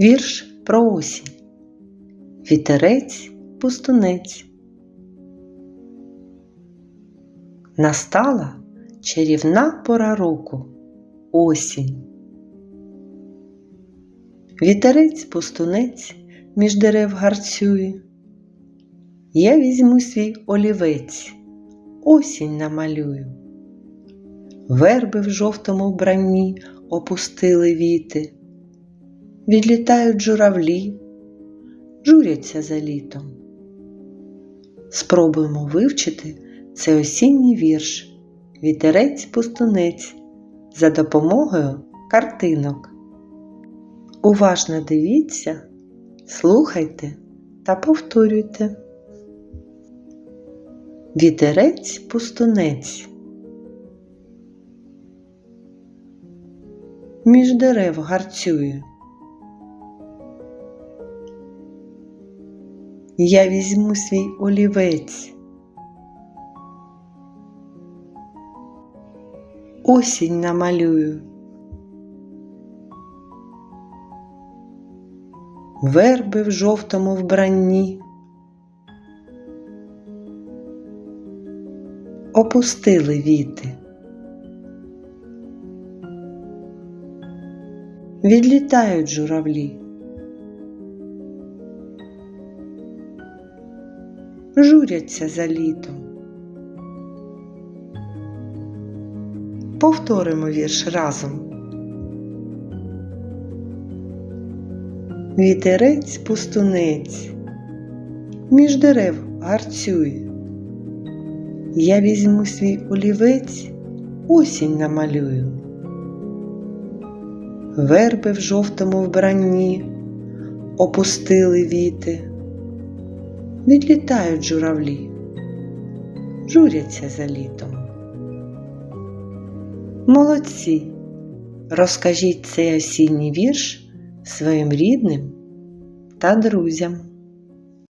Вірш про осінь. Вітерець пустунець. Настала чарівна пора року осінь. Вітерець пустунець між дерев гарцює. Я візьму свій олівець, осінь намалюю. Верби в жовтому вбранні опустили віти, відлітають журавлі, журяться за літом. Спробуємо вивчити цей осінній вірш Вітерець пустунець за допомогою картинок. Уважно дивіться, слухайте та повторюйте. Вітерець пустунець. Між дерев гарцює. Я візьму свій олівець. Осінь намалюю. Верби в жовтому вбранні. Опустили віти. Відлітають журавлі. Журяться за літом. Повторимо вірш разом. Вітерець пустунець, між дерев гарцює. Я візьму свій олівець, осінь намалюю. Верби в жовтому вбранні опустили віти, відлітають журавлі, журяться за літом. Молодці! Розкажіть цей осінній вірш своїм рідним та друзям.